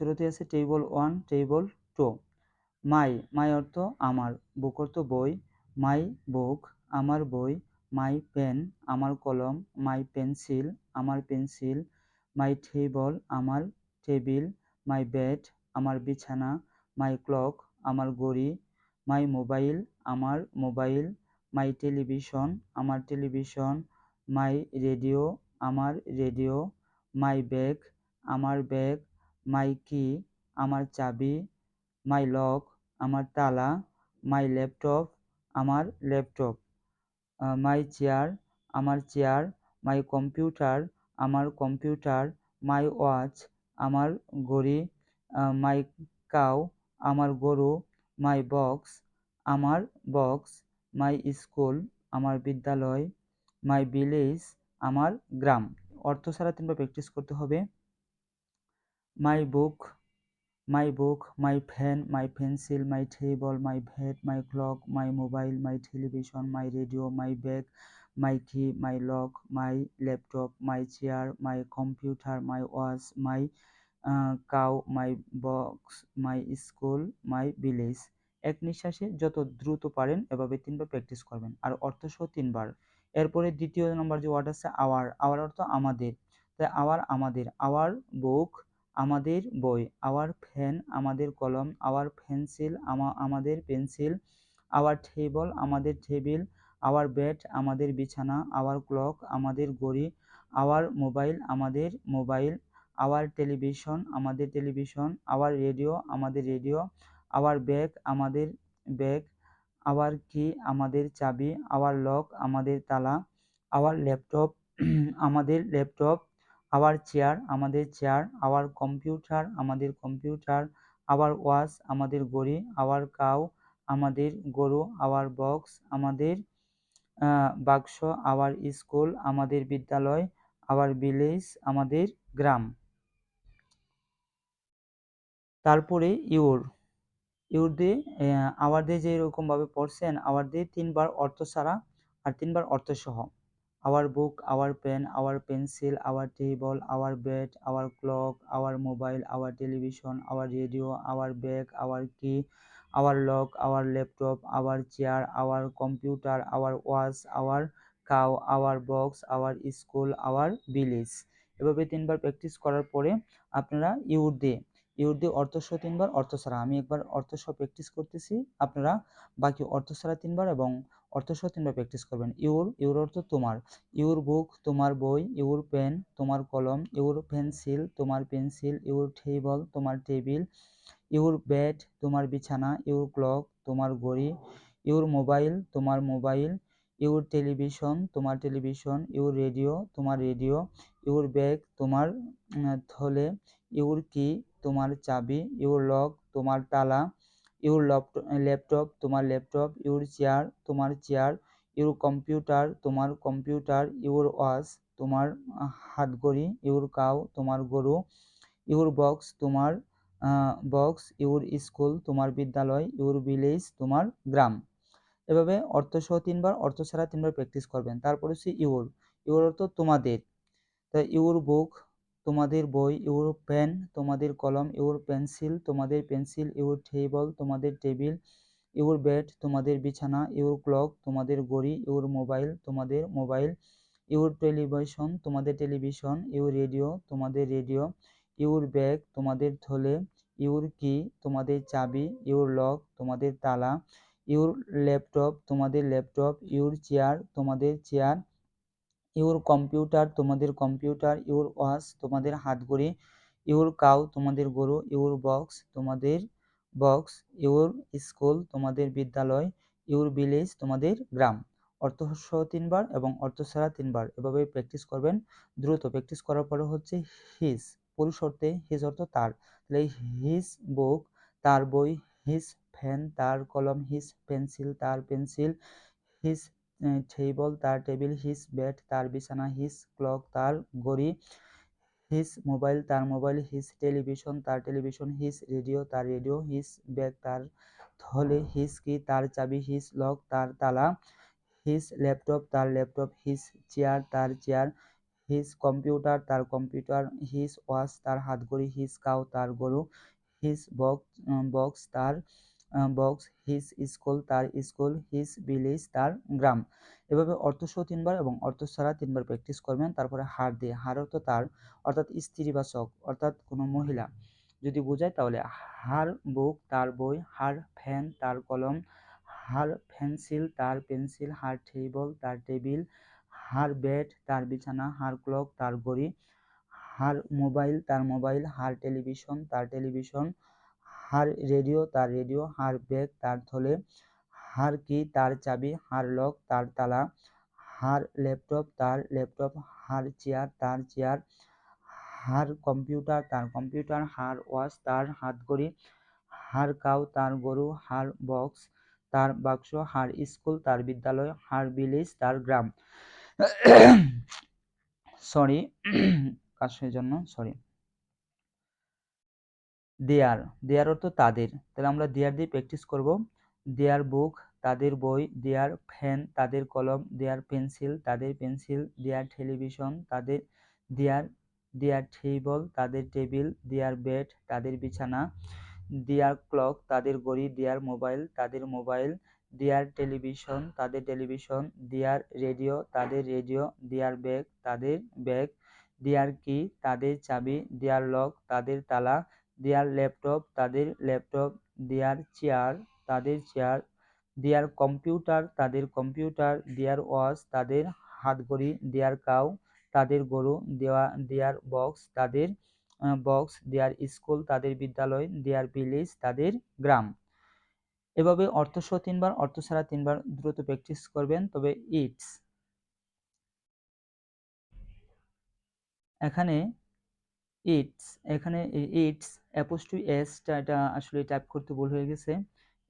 শুরুতে আছে table one table two my my অর্থ আমার বুক অর্থ বই মাই বুক আমার বই মাই পেন আমার কলম মাই পেন্সিল আমার পেন্সিল মাই টেবল আমার টেবিল মাই বেড আমার বিছানা মাই ক্লক আমার ঘড়ি মাই মোবাইল আমার মোবাইল মাই টেলিভিশন আমার টেলিভিশন মাই রেডিও আমার রেডিও মাই ব্যাগ আমার ব্যাগ মাই কি? আমার চাবি, মাই লক, আমার তালা, মাই ল্যাপটপ, আমার ল্যাপটপ মাই চেয়ার, আমার চেয়ার, মাই কম্পিউটার, আমার কম্পিউটার, মাই ওয়াচ, আমার ঘড়ি মাই কাউ, আমার গরু, মাই বক্স, আমার বক্স, মাই স্কুল, আমার বিদ্যালয়, মাই ভিলেজ, আমার গ্রাম। অর্থ ছাড়া প্র্যাকটিস করতে হবে। My book my book my pen my pencil my table my bed my clock my mobile my television my radio my bag my key my lock my laptop my chair my computer my watch my cow my box my school my village এক নিঃশ্বাসে যত দ্রুত পারেন, এভাবে তিনবার practice করবেন। আর অর্থ সহ তিনবার। এরপরে দ্বিতীয় নম্বর যে ওয়ার্ড আছে আওয়ার আওয়ার অর্থ আমাদের। তাই আওয়ার আমাদের। আওয়ার বুক আমাদের বই আওয়ার ফ্যান আমাদের কলম আওয়ার পেন্সিল আমাদের পেন্সিল আওয়ার টেবল আমাদের টেবিল আওয়ার বেড আমাদের বিছানা আওয়ার ক্লক আমাদের ঘড়ি আওয়ার মোবাইল আমাদের মোবাইল আওয়ার টেলিভিশন আমাদের টেলিভিশন আওয়ার রেডিও আমাদের রেডিও আওয়ার ব্যাগ আমাদের ব্যাগ আওয়ার কি আমাদের চাবি আওয়ার লক আমাদের তালা আওয়ার ল্যাপটপ আমাদের ল্যাপটপ আওয়ার চেয়ার, আমাদের চেয়ার, আওয়ার কম্পিউটার, আমাদের কম্পিউটার, আওয়ার ওয়াচ আমাদের গড়ি আওয়ার কাউ, আমাদের গরু, আওয়ার বক্স, আমাদের বাক্স, আওয়ার স্কুল, আমাদের বিদ্যালয়, আওয়ার ভিলেজ, আমাদের গ্রাম। তারপরে ইউর। ইউর দিয়ে আওয়ার দিয়ে যেরকমভাবে পড়ছেন, আওয়ার দিয়ে তিনবার অর্থ ছাড়া আর তিনবার অর্থ our book our pen our pencil our table our bed our clock our mobile our television our radio our bag our key our lock our laptop our chair our computer our watch our cow our box our school our village এভাবে তিনবার practice করার পরে আপনারা ইউডে ইউডে অর্থ সহ তিনবার অর্থ ছাড়া। আমি একবার অর্থ সহ প্র্যাকটিস করতেছি, আপনারা বাকি অর্থ ছাড়া তিনবার এবং অর্থ সহ তিনবার প্র্যাকটিস করবেন। ইউর ইউর অর্থ তোমার। ইউর বুক, তোমার বই, ইউর পেন, তোমার কলম, ইউর পেন্সিল, তোমার পেন্সিল, ইউর টেবল, তোমার টেবিল, ইউর বেড তোমার বিছানা, ইউর ক্লক, তোমার ঘড়ি, ইউর মোবাইল, তোমার মোবাইল, ইউর টেলিভিশন, তোমার টেলিভিশন, ইউর রেডিও, তোমার রেডিও, ইউর ব্যাগ, তোমার থলে, ইউর কি, তোমার চাবি, ইউর লক, তোমার তালা ইউর ল্যাপটপ তোমার ল্যাপটপ ইউর চেয়ার তোমার চেয়ার ইউর কম্পিউটার তোমার কম্পিউটার ইউর ওয়াচ তোমার হাতঘড়ি ইউর কাউ তোমার গরু ইউর বক্স তোমার বক্স ইউর স্কুল তোমার বিদ্যালয় ইউর ভিলেজ তোমার গ্রাম। এভাবে অর্থ সহ তিনবার, অর্থ ছাড়া তিনবার প্র্যাকটিস করবেন। তারপর হচ্ছে ইউর ইউর অর্থ তোমাদের। তা ইউর বুক তোমাদের বই, ইউর পেন, তোমাদের কলম, ইউর পেন্সিল, তোমাদের পেন্সিল, ইউর টেবল, তোমাদের টেবিল, ইউর বেড, তোমাদের বিছানা, ইউর ক্লক, তোমাদের ঘড়ি, ইউর মোবাইল, তোমাদের মোবাইল, ইউর টেলিভিশন, তোমাদের টেলিভিশন, ইউর রেডিও, তোমাদের রেডিও, ইউর ব্যাগ, তোমাদের থলে, ইউর কি, তোমাদের চাবি, ইউর লক, তোমাদের তালা, ইউর ল্যাপটপ, তোমাদের ল্যাপটপ, ইউর চেয়ার, তোমাদের চেয়ার ইউর কম্পিউটার তোমাদের কম্পিউটার, ইউর ওয়াচ তোমাদের হাতঘড়ি, ইউর কাউ তোমাদের গরু, ইউর বক্স তোমাদের বক্স, ইউর স্কুল তোমাদের বিদ্যালয়, ইউর ভিলেজ তোমাদের গ্রাম। অর্থ সহ তিনবার এবং অর্থ ছাড়া তিনবার। এভাবে প্র্যাকটিস করবেন। দ্রুত প্র্যাকটিস করার পরে হচ্ছে হিস পুরুষ অর্থে হিজ অর্থ তার। তাহলে হিজ বুক তার বই হিজ ফ্যান তার কলম হিজ পেন্সিল তার পেন্সিল হিজ টেবল তার টেবিল হিজ বেড তার বিছানা হিজ ক্লক তার ঘড়ি হিজ মোবাইল তার মোবাইল হিজ টেলিভিশন তার টেলিভিশন হিজ রেডিও তার রেডিও হিজ ব্যাগ তার থলে হিজ কি তার চাবি হিজ লক তার তালা হিজ ল্যাপটপ তার ল্যাপটপ হিজ চেয়ার তার চেয়ার হিজ কম্পিউটার তার কম্পিউটার হিজ ওয়াচ তার হাতঘড়ি হিজ কাউ তার গরু হিজ বক্স বক্স তার বক্স হিজ স্কুল তার স্কুল হিজ ভিলেজ তার গ্রাম। এভাবে অর্থসহ তিনবার এবং অর্থ ছাড়া তিনবার প্র্যাকটিস করবেন, তারপরে হার দিয়ে। হার অর্থ তার, অর্থাৎ স্ত্রীবাচক অর্থাৎ কোনো মহিলা। যদি বোঝায় তাহলে হার বুক তার বই, হার ফ্যান তার কলম, হার পেন্সিল তার পেন্সিল হার টেবল তার টেবিল হার বেড তার বিছানা, হার ক্লক তার ঘড়ি, হার মোবাইল তার মোবাইল হার টেলিভিশন তার টেলিভিশন হার রেডিও, তার রেডিও, হার ব্যাগ তার থলে, হার কি, তার চাবি, হার লক, তার তালা, হার ল্যাপটপ, তার ল্যাপটপ, হার চেয়ার, তার চেয়ার, হার কম্পিউটার, তার কম্পিউটার, হার ওয়াচ, তার হাতঘড়ি, হার কাউ, তার গরু, হার বক্স, তার বাক্স, হার স্কুল, তার বিদ্যালয়, হার ভিলেজ, তার গ্রাম। সরি কাশের জন্য সরি দেয়ার দেয়ার অর্থ তাদের। তাহলে আমরা দেয়ার দিয়ে প্র্যাকটিস করব। দেয়ার বুক তাদের বই, দেয়ার ফ্যান তাদের কলম, দেয়ার পেন্সিল তাদের পেন্সিল দেয়ার টেলিভিশন তাদের দেয়ার দেয়ার টেবল তাদের টেবিল দেয়ার বেড তাদের বিছানা, দেয়ার ক্লক তাদের ঘড়ি, দেয়ার মোবাইল তাদের মোবাইল দেয়ার টেলিভিশন তাদের টেলিভিশন দেয়ার রেডিও তাদের রেডিও দেয়ার ব্যাগ তাদের ব্যাগ দেয়ার কি তাদের চাবি, দেয়ার লক তাদের তালা দেয়ার ল্যাপটপ, তাদের ল্যাপটপ, দেয়ার চেয়ার, তাদের চেয়ার, দেয়ার কম্পিউটার, তাদের কম্পিউটার, দেয়ার ওয়াচ, তাদের হাতঘড়ি, দেয়ার কাউ, তাদের গরু, দেওয়া, দেয়ার বক্স, তাদের বক্স, দেয়ার স্কুল, তাদের বিদ্যালয়, দেয়ার ভিলেজ, তাদের গ্রাম। এভাবে অর্থসহ তিনবার, অর্থ ছাড়া তিনবার দ্রুত প্র্যাকটিস করবেন, তবে ইটস এখানে ইটস এখানে ইটস অ্যাপোস্টু এসটা এটা আসলে টাইপ করতে ভুল হয়ে গেছে।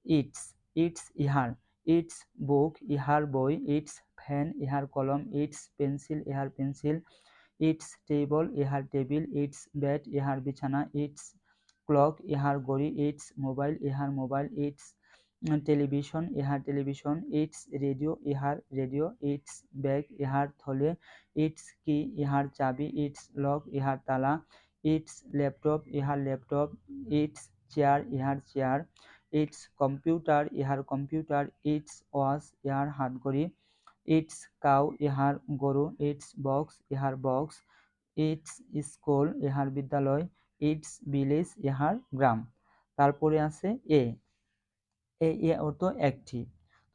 ইটস ইটস ইহার, ইটস বুক, ইহার বই, ইটস ফ্যান ইহার কলম, ইটস পেন্সিল, ইহার পেন্সিল, ইটস টেবল, ইহার টেবিল, ইটস বেড ইহার বিছানা, ইটস ক্লক, ইহার ঘড়ি, ইটস মোবাইল, ইহার মোবাইল, ইটস টেলিভিশন, ইহার টেলিভিশন, ইটস রেডিও, ইহার রেডিও, ইটস ব্যাগ, ইহার থলে, ইটস কি, ইহার চাবি, ইটস লক, ইহার তালা ইটস ল্যাপটপ, ইহার ল্যাপটপ, ইটস চেয়ার, ইহার চেয়ার, ইটস কম্পিউটার, ইহার কম্পিউটার, ইটস ওয়াচ ইহার হাতঘড়ি, ইটস কাউ, ইহার গরু, ইটস বক্স, ইহার বক্স, ইটস স্কুল, ইহার বিদ্যালয়, ইটস ভিলেজ, ইহার গ্রাম। তারপরে আছে এ। এ অর্থ একটি।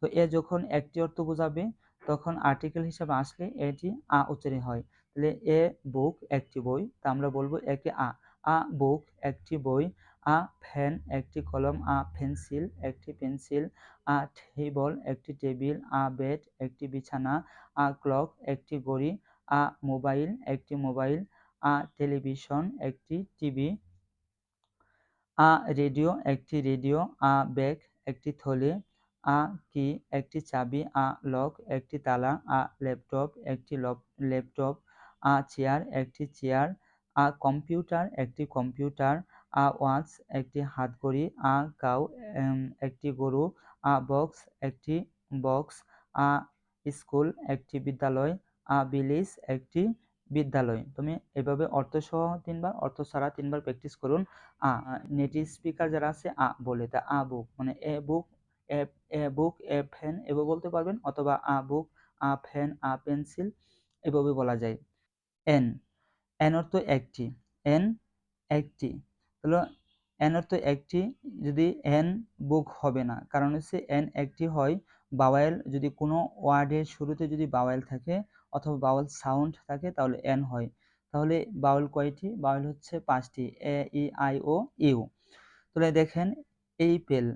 তো এ যখন একটি অর্থ বোঝাবে, তখন আর্টিকেল হিসাবে আসলে এটি আ উচ্চারণ হয়। তাহলে এ বুক একটি বই, তা আমরা বলব একে আ। আ বুক একটি বই, আ ফ্যান একটি কলম, আ পেন্সিল একটি পেন্সিল, আ টেবল একটি টেবিল, আ বেড একটি বিছানা, আ ক্লক একটি ঘড়ি, আ মোবাইল একটি মোবাইল, আ টেলিভিশন একটি টিভি, আ রেডিও একটি রেডিও, আ ব্যাগ একটি থলে, আ কি একটি চাবি, আ লক একটি তালা, আ ল্যাপটপ একটি ল্যাপটপ আ চেয়ার একটি চেয়ার, আ কম্পিউটার একটি কম্পিউটার, আ ওয়াচ একটি হাতঘড়ি আ কাউ একটি গরু, আ বক্স একটি বক্স, আ স্কুল একটি বিদ্যালয়, আ ভিলেজ একটি বিদ্যালয়। তুমি এভাবে অর্থ সহ তিনবার, অর্থ ছাড়া তিনবার প্র্যাকটিস করুন। আ নেটিভ স্পিকার যারা আছে, আ বলে তা আ বুক মানে এ বুক এ বুক, এ ফ্যান এভাবে বলতে পারবেন অথবা আ বুক, আ ফ্যান, আ পেন্সিল এভাবে বলা যায়। এন এন অর্থ একটি এন একটি তাহলে এন অর্থ একটি যদি এন বুক হবে না, কারণ হচ্ছে এন একটি হয় বাওয়েল যদি কোনো ওয়ার্ডের শুরুতে যদি বাওয়েল থাকে অথবা বাউল সাউন্ড থাকে তাহলে এন হয়, তাহলে বাউল কয়টি বাউল হচ্ছে পাঁচটি A E I O U তাহলে দেখেন এই পেল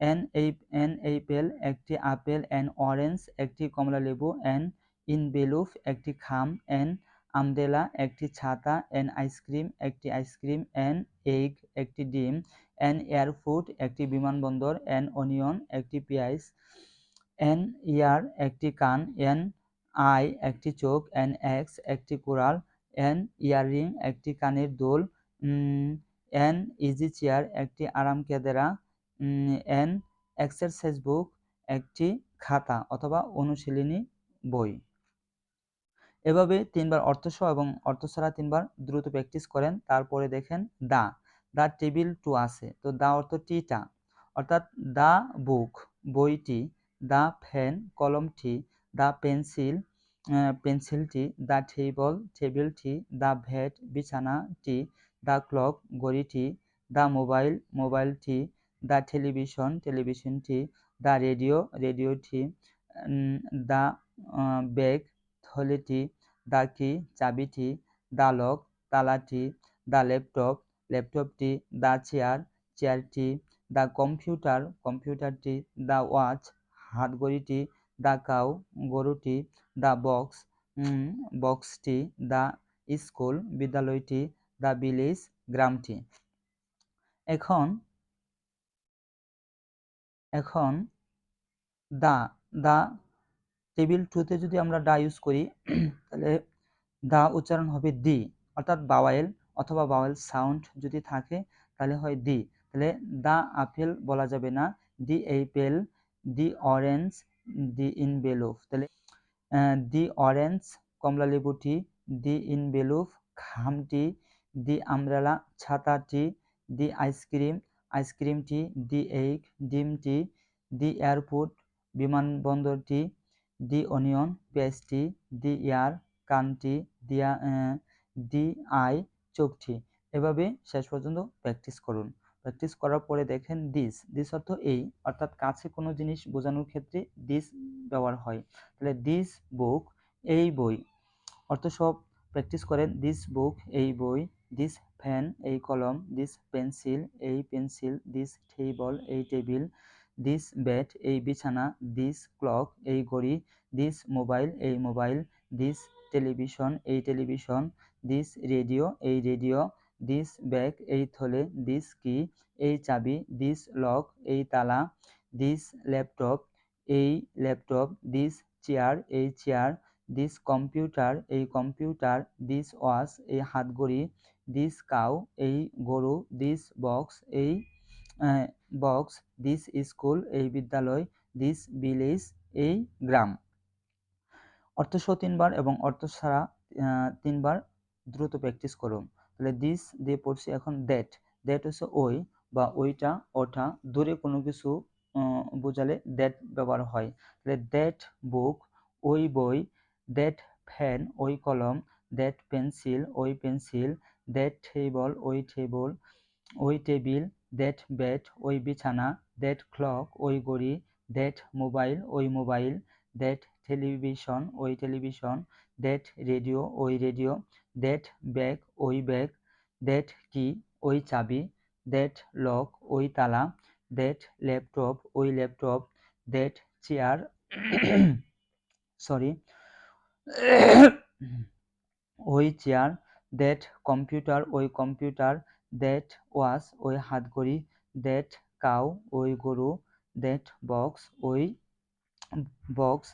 এন এই এন এই পেল একটি আপেল এন অরেঞ্জ একটি কমলা লেবু এন বেলুফ একটি খাম এন আমদেলা, একটি ছাতা এন আইসক্রিম, একটি আইসক্রিম এন এগ, একটি ডিম এন এয়ারফুট একটি বিমানবন্দর এন অনিয়ন, একটি পেঁয়াজ এন ইয়ার, একটি কান এন আই, একটি চোখ এন এক্স, একটি কোরাল এন ইয়াররিং, একটি কানের দোল এন ইজি চেয়ার, একটি আরাম কেদেরা এন এক্সারসাইজ বুক, একটি খাতা অথবা অনুশীলনী বই। এভাবে তিনবার অর্থসহ এবং অর্থ ছাড়া তিনবার দ্রুত প্র্যাকটিস করেন, তারপরে দেখেন দা দা টেবিল টু আছে, তো দা অর্থ টিটা, অর্থাৎ দা বুক, বইটি, দা ফ্যান কলমটি, দা পেন্সিল পেন্সিলটি, দা টেবল, টেবিলটি, দা ভেট, বিছানাটি, দা ক্লক, ঘড়িটি, দা মোবাইল, মোবাইলটি, দা টেলিভিশন, টেলিভিশনটি, দা রেডিও, রেডিওটি দা ব্যাগ থলেটি দা কি চাবিটি দা লক তালাটি, দা ল্যাপটপ, ল্যাপটপটি, দা চেয়ার, চেয়ারটি, দা কম্পিউটার, কম্পিউটারটি, দা ওয়াচ, হাতঘড়িটি, দা কাউ, গরুটি, দা বক্স বক্সটি, দা স্কুল, বিদ্যালয়টি, দা ভিলেজ, গ্রামটি। এখন এখন দা দা টেবিল টুতে যদি আমরা ডা ইউজ করি, তাহলে দা উচ্চারণ হবে দি অর্থাৎ বাওয়াইল অথবা বাওয়াইল সাউন্ড যদি থাকে, তাহলে হয় দি তাহলে দা আপেল বলা যাবে না দি এইপেল দি অরেঞ্জ দি ইন বেলুফ তাহলে দি অরেঞ্জ কমলা লেবুটি দি ইন বেলুফ খামটি দি আমরেলা ছাতাটি দি আইসক্রিম আইসক্রিমটি দি এইগ ডিমটি দি এয়ারপোর্ট বিমানবন্দরটি দি অনিয়ন পেস্টটি দি ইয়ার কানটি দিয়া ডি আই, চোখটি। এভাবে শেষ পর্যন্ত প্র্যাকটিস করুন। প্র্যাকটিস করার পরে দেখেন দিস। দিস অর্থ এই, অর্থাৎ কাছে কোনো জিনিস বোঝানোর ক্ষেত্রে দিস ব্যবহার হয়। তাহলে দিস বুক, এই বই। অর্থ সব, প্র্যাকটিস করেন, দিস বুক, এই বই, দিস ফ্যান এই কলম, দিস পেন্সিল, এই পেন্সিল, দিস টেবল, এই টেবিল দিস ব্যাট এই বিছানা, দিস ক্লক, এই ঘড়ি, দিস মোবাইল, এই মোবাইল, দিস টেলিভিশন, এই টেলিভিশন, দিস রেডিও, এই রেডিও, দিস ব্যাগ, এই থলে, দিস কি, এই চাবি, দিস লক, এই তালা, দিস ল্যাপটপ, এই ল্যাপটপ, দিস চেয়ার, এই চেয়ার, দিস কম্পিউটার, এই কম্পিউটার, দিস ওয়াশ, এই হাতঘড়ি দিস কাউ, এই গরু, দিস বক্স, এই বক্স দিস স্কুল এই বিদ্যালয় দিস ভিলেজ এই গ্রাম। অর্থসহ তিনবার এবং অর্থ ছাড়া তিনবার দ্রুত প্র্যাকটিস করুন। তাহলে দিস দিয়ে পড়ছি এখন দ্যাট দ্যাট হচ্ছে ওই বা ওইটা, ওটা, দূরে কোনো কিছু বোঝালে দ্যাট ব্যবহার হয়। তাহলে দ্যাট বুক ওই বই দ্যাট ফ্যান ওই কলম দ্যাট পেন্সিল ওই পেন্সিল দ্যাট টেবল ওই টেবল ওই টেবিল দ্যাট ব্যাট ওই বিছানা দ্যাট ক্লক, ওই ঘড়ি দ্যাট মোবাইল, ওই মোবাইল দ্যাট টেলিভিশন, ওই টেলিভিশন দ্যাট রেডিও, ওই রেডিও দ্যাট ব্যাগ, ওই ব্যাগ দ্যাট কি, ওই চাবি দ্যাট লক, ওই তালা দ্যাট ল্যাপটপ, ওই ল্যাপটপ দ্যাট চেয়ার, সরি, ওই চেয়ার দ্যাট কম্পিউটার, ওই কম্পিউটার দ্যাট ওয়াশ ওই হাতঘড়ি দ্যাট কাউ ওই গরু দ্যাট বক্স ওই বক্স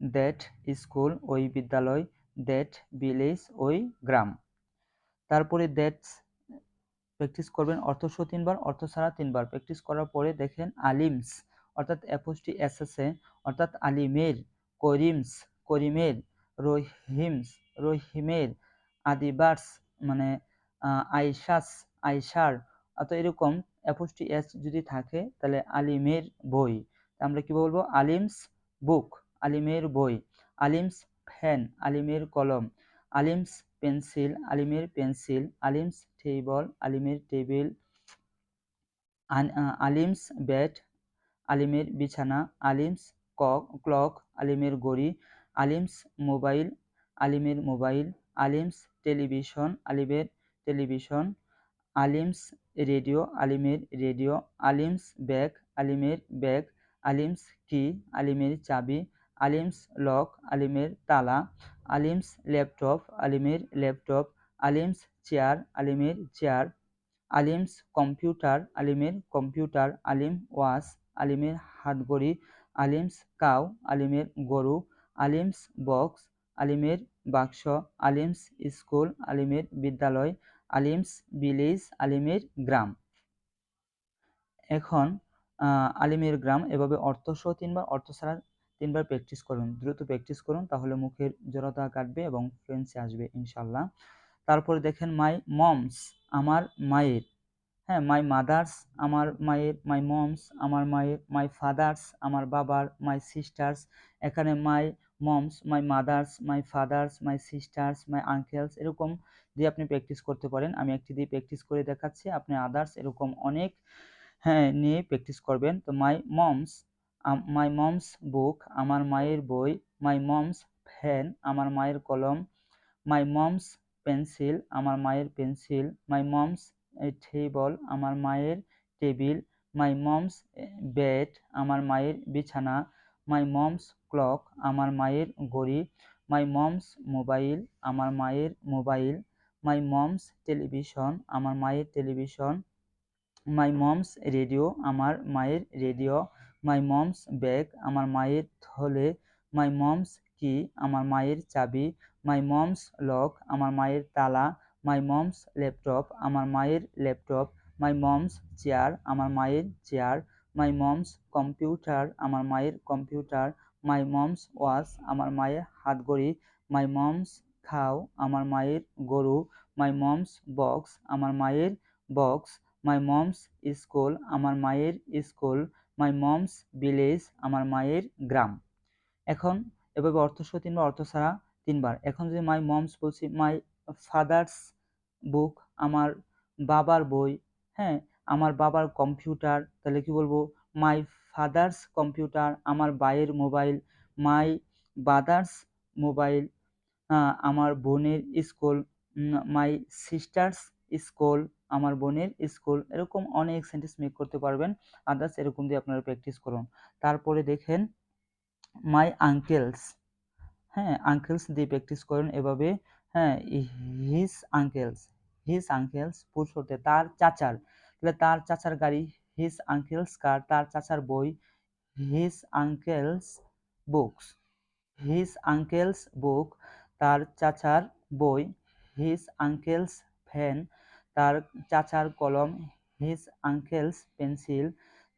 দ্যাট স্কুল ওই বিদ্যালয় দ্যাট ভিলেজ ওই গ্রাম। তারপরে দ্যাটস প্র্যাকটিস করবেন, অর্থ সহ তিনবার, অর্থ ছাড়া তিনবার। প্র্যাকটিস করার পরে দেখেন আলিমস, অর্থাৎ এফোসটি এস আছে অর্থাৎ আলিমের, করিমস, করিমের, রহিমস, রহিমের আদিবার্স মানে আইসাস আইসার অত এরকম এফোসটি এস যদি থাকে, তাহলে আলিমের বই। আমরা কি বলব? আলিমস বুক, আলিমের বই। আলিমস ফ্যান আলিমের কলম। আলিমস পেন্সিল, আলিমের পেন্সিল। আলিমস টেবল, আলিমের টেবিল। আলিমস ব্যাট, আলিমের বিছানা। আলিমস ক্লক, আলিমের গড়ি। আলিমস মোবাইল, আলিমের মোবাইল। আলিমস টেলিভিশন, আলিমের টেলিভিশন। আলিমস রেডিও, আলিমের রেডিও, আলিমস ব্যাগ, আলিমের ব্যাগ, আলিমস কি, আলিমের চাবি, আলিমস লক, আলিমের তালা, আলিমস ল্যাপটপ, আলিমের ল্যাপটপ, আলিমস চেয়ার, আলিমের চেয়ার, আলিমস কম্পিউটার, আলিমের কম্পিউটার, আলিম ওয়াস আলিমের হাতগড়ি আলিমস কাউ, আলিমের গরু, আলিমস বক্স, আলিমের বাক্স, আলিমস স্কুল, আলিমের বিদ্যালয় আলিমস ভিলেজ আলিমের গ্রাম। এখন আলিমের গ্রাম এভাবে অর্থ সহ তিনবার, অর্থ ছাড়া তিনবার প্র্যাকটিস করুন। দ্রুত প্র্যাকটিস করুন, তাহলে মুখের জড়তা কাটবে এবং ফ্লুয়েন্সি আসবে ইনশাল্লাহ তারপরে দেখেন মাই মমস আমার মায়ের। হ্যাঁ মাই মাদার্স আমার মায়ের মাই মমস আমার মায়ের মাই ফাদার্স আমার বাবার মাই সিস্টার্স এখানে my mom's my mother's my father's my sister's my uncle's এরকম দিয়ে আপনি প্র্যাকটিস করতে পারেন। আমি একটি দিয়ে প্র্যাকটিস করে দেখাচ্ছি, আপনি আদার্স এরকম অনেক হ্যাঁ নিয়ে প্র্যাকটিস করবেন। তো মাই মমস মাই মমস বুক আমার মায়ের বই মাই মমস ফ্যান আমার মায়ের কলম মাই মমস পেন্সিল আমার মায়ের পেন্সিল মাই মমস টেবল আমার মায়ের টেবিল মাই মমস বেড আমার মায়ের বিছানা মাই মমস ক্লক আমার মায়ের ঘড়ি মাই মমস মোবাইল আমার মায়ের মোবাইল মাই মমস টেলিভিশন আমার মায়ের টেলিভিশন মাই মমস রেডিও আমার মায়ের রেডিও মাই মমস ব্যাগ আমার মায়ের থলে মাই মমস কি আমার মায়ের চাবি মাই মমস লক আমার মায়ের তালা মাই মমস ল্যাপটপ আমার মায়ের ল্যাপটপ মাই মমস চেয়ার আমার মায়ের চেয়ার মাই মমস কম্পিউটার আমার মায়ের কম্পিউটার মাই মমস ওয়াশ আমার মায়ের হাতঘড়ি মাই মমস খাও, আমার মায়ের গরু মাই মমস বক্স আমার মায়ের বক্স মাই মমস স্কুল আমার মায়ের স্কুল মাই মমস ভিলেজ আমার মায়ের গ্রাম। এখন এভাবে অর্থসহ তিনবার, অর্থ ছাড়া তিনবার। এখন যদি মাই মমস বলছি মাই ফাদার্স বুক আমার বাবার বই হ্যাঁ আমার বাবার কম্পিউটার, তাহলে কি বলব? মাই ফাদার্স কম্পিউটার আমার বায়ের মোবাইল মাই বাদার্স মোবাইল আমার বোনের স্কুল মাই সিস্টার্স স্কুল আমার বোনের স্কুল এরকম অনেক সেন্টেন্স মেক করতে পারবেন। আদার্স এরকম দিয়ে আপনারা প্র্যাকটিস করুন। তারপরে দেখেন মাই আঙ্কেলস হ্যাঁ আঙ্কেলস দিয়ে প্র্যাকটিস করুন এভাবে হ্যাঁ হিস আঙ্কেলস হিস আঙ্কেলস পুরুষ হতে তার চাচার তাহলে তার চাচার গাড়ি হিস আঙ্কেলস কার তার চাচার বই his uncle's books his uncle's book তার চাচার বই হিস আঙ্কেলস ফ্যান তার চাচার কলম হিস আঙ্কেলস পেন্সিল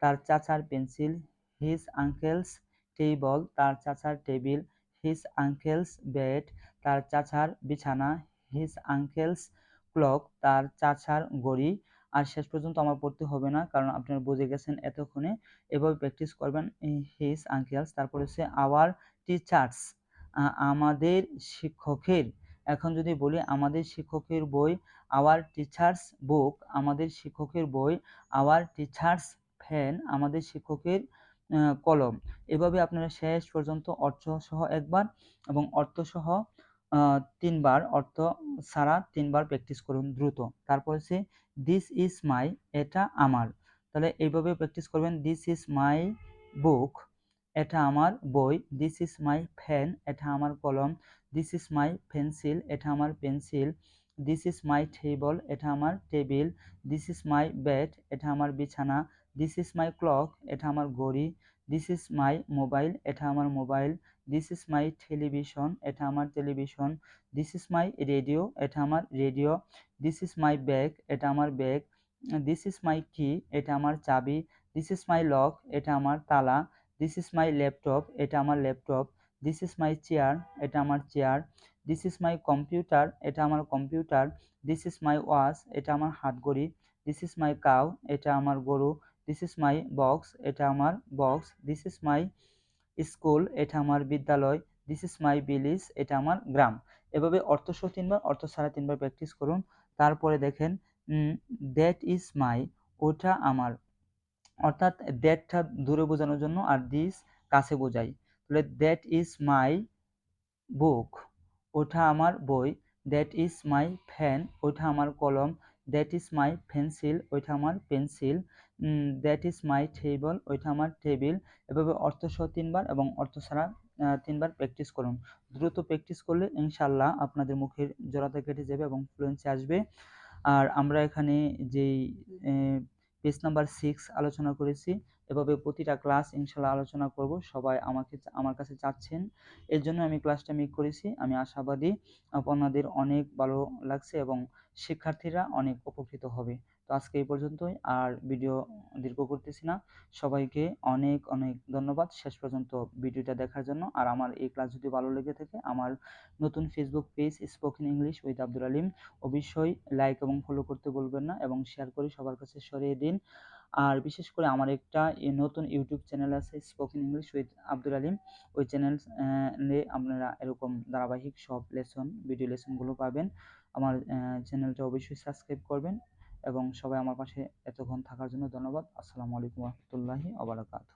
তার চাচার পেন্সিল হিস আঙ্কেলস টেবল তার চাচার টেবিল হিস আঙ্কেলস বেড তার চাচার বিছানা হিস আঙ্কেলস ক্লক তার চাচার ঘড়ি আর শেষ পর্যন্ত আমার পড়তে হবে না, কারণ আপনারা বুঝে গেছেন এতক্ষণে। এভাবে প্র্যাকটিস করবেন হিস আঙ্কেলস তারপর হচ্ছে আওয়ার টিচার্স আমাদের শিক্ষকের। এখন যদি বলি আমাদের শিক্ষকের বই আওয়ার টিচার্স বুক আমাদের শিক্ষকের বই আওয়ার টিচার্স ফ্যান আমাদের শিক্ষকের কলম। এভাবে আপনারা শেষ পর্যন্ত অর্থ সহ একবার এবং অর্থ সহ তিনবার অর্থ ছাড়া তিনবার প্র্যাকটিস করুন দ্রুত। তারপর হচ্ছে দিস ইজ মাই এটা আমার। তাহলে এইভাবে প্র্যাকটিস করবেন দিস ইজ মাই বুক এটা আমার বই। দিস ইজ মাই ফ্যান এটা আমার কলম। দিস ইজ মাই পেন্সিল এটা আমার pencil this is my table এটা আমার table this is my bed এটা আমার বিছানা। দিস ইজ মাই ক্লক এটা আমার ঘড়ি। দিস ইজ মাই মোবাইল এটা আমার mobile this is my television এটা আমার television this is my radio এটা আমার radio this is my bag এটা আমার ব্যাগ দিস ইজ মাই কি এটা আমার চাবি দিস ইজ মাই লক এটা আমার তালা দিস ইজ মাই ল্যাপটপ এটা আমার laptop this is my chair এটা আমার chair this is my computer এটা আমার computer this is my watch এটা আমার হাতঘড়ি দিস ইজ মাই কাউ এটা আমার গরু দিস ইজ মাই বক্স এটা আমার box this is my school, এটা আমার বিদ্যালয় দিস ইজ মাই ভিলেজ এটা আমার গ্রাম। এভাবে অর্থ সহ তিনবার অর্থ ছাড়া তিনবার প্র্যাকটিস করুন। তারপরে দেখেন দ্যাট ইজ মাই ওটা আমার। অর্থাৎ দ্যাটটা দূরে বোঝানোর জন্য আর দিস কাছে বোঝাই। তাহলে দ্যাট ইজ মাই বুক ওটা আমার বই দ্যাট ইজ মাই ফ্যান ওইটা আমার কলম দ্যাট ইজ মাই পেন্সিল ওইটা আমার pencil that is my table ওইটা আমার টেবিল এভাবে অর্থ সহ তিনবার এবং অর্থ ছাড়া তিনবার প্র্যাকটিস করুন। দ্রুত প্র্যাকটিস করলে ইনশাল্লাহ আপনাদের মুখের জড়াতে কেটে যাবে এবং ফ্লুয়েন্সি আসবে। আর আমরা এখানে যেই পেজ নাম্বার সিক্স আলোচনা করেছি এভাবে প্রতিটা ক্লাস ইনশাল্লাহ আলোচনা করব। সবাই আমাকে আমার কাছে চাচ্ছেন। এর জন্য আমি ক্লাসটা মেক করেছি। আমি আশাবাদী আপনাদের অনেক ভালো লাগছে এবং শিক্ষার্থীরা অনেক উপকৃত হবে। তো আজকে এই পর্যন্তই। আর ভিডিও দীর্ঘ করতেছি না। সবাইকে অনেক অনেক ধন্যবাদ শেষ পর্যন্ত ভিডিওটা দেখার জন্য। আর আমার এই ক্লাস যদি ভালো লেগে থাকে, আমার নতুন Facebook page spoken English with Abdul Alim অবশ্যই লাইক এবং ফলো করতে ভুলবেন না এবং শেয়ার করে সবার কাছে সরিয়ে দিন। আর বিশেষ করে আমার একটা নতুন ইউটিউব চ্যানেল আছে spoken English with Abdul Alim ওই চ্যানেলে আপনারা এরকম ধারাবাহিক সব লেসন ভিডিও লেসনগুলো পাবেন। আমার চ্যানেলটা অবশ্যই সাবস্ক্রাইব করবেন। এবং সবাই আমার পাশে এতক্ষণ থাকার জন্য ধন্যবাদ। আসসালামু আলাইকুম রহমতুল্লাহি আবরাকাত